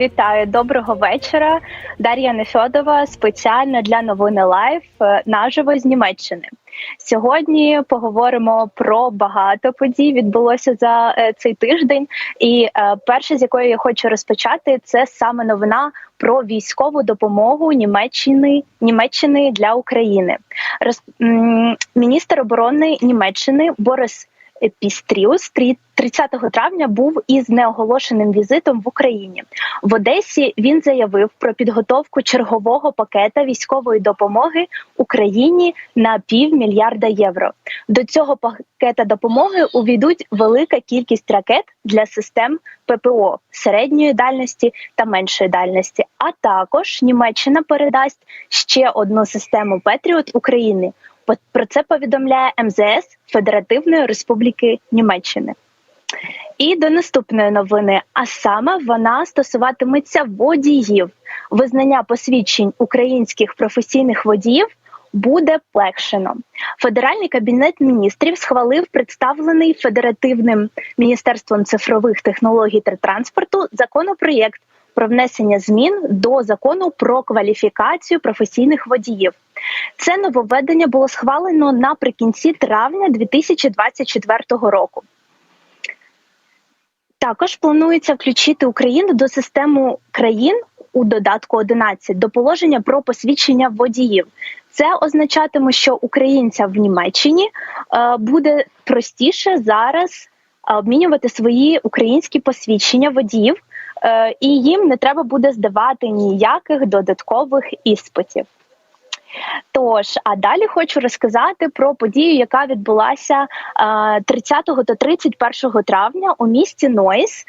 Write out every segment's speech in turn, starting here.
Вітаю, доброго вечора. Дар'я Нефьодова спеціально для новини Лайф е, наживо з Німеччини. Сьогодні поговоримо про багато подій. Відбулося за е, цей тиждень. І е, перше, з якої я хочу розпочати, це саме новина про військову допомогу Німеччини Німеччини для України. Роз, міністр оборони Німеччини Борис Пістріус 30 травня був із неоголошеним візитом в Україні. В Одесі він заявив про підготовку чергового пакета військової допомоги Україні на півмільярда євро. До цього пакета допомоги увійдуть велика кількість ракет для систем ППО середньої дальності та меншої дальності. А також Німеччина передасть ще одну систему Петріот України. Про це повідомляє МЗС Федеративної Республіки Німеччини. І до наступної новини, а саме вона стосуватиметься водіїв. Визнання посвідчень українських професійних водіїв буде полегшено. Федеральний кабінет міністрів схвалив представлений федеративним міністерством цифрових технологій та транспорту законопроєкт про внесення змін до закону про кваліфікацію професійних водіїв. Це нововведення було схвалено наприкінці травня 2024 року. Також планується включити Україну до системи країн у додатку 11 до положення про посвідчення водіїв. Це означатиме, що українцям в Німеччині е, буде простіше зараз обмінювати свої українські посвідчення водіїв, е, і їм не треба буде здавати ніяких додаткових іспитів. Тож, а далі хочу розказати про подію, яка відбулася 30 та 31 травня у місті Нойс.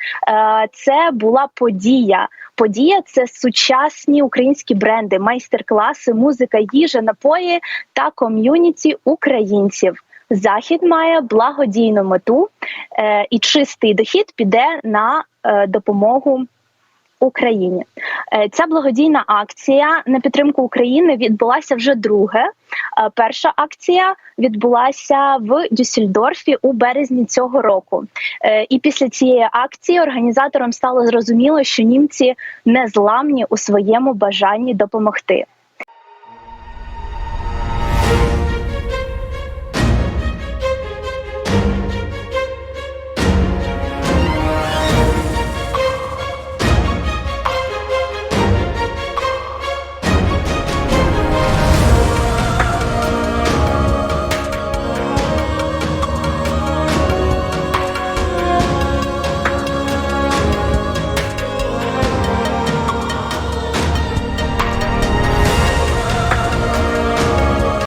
Це була подія. Подія це сучасні українські бренди, майстер-класи, музика, їжа, напої та ком'юніті українців. Захід має благодійну мету, е, і чистий дохід піде на е, допомогу. Україні е, ця благодійна акція на підтримку України відбулася вже друге. Е, перша акція відбулася в Дюссельдорфі у березні цього року. Е, і після цієї акції організаторам стало зрозуміло, що німці не зламні у своєму бажанні допомогти.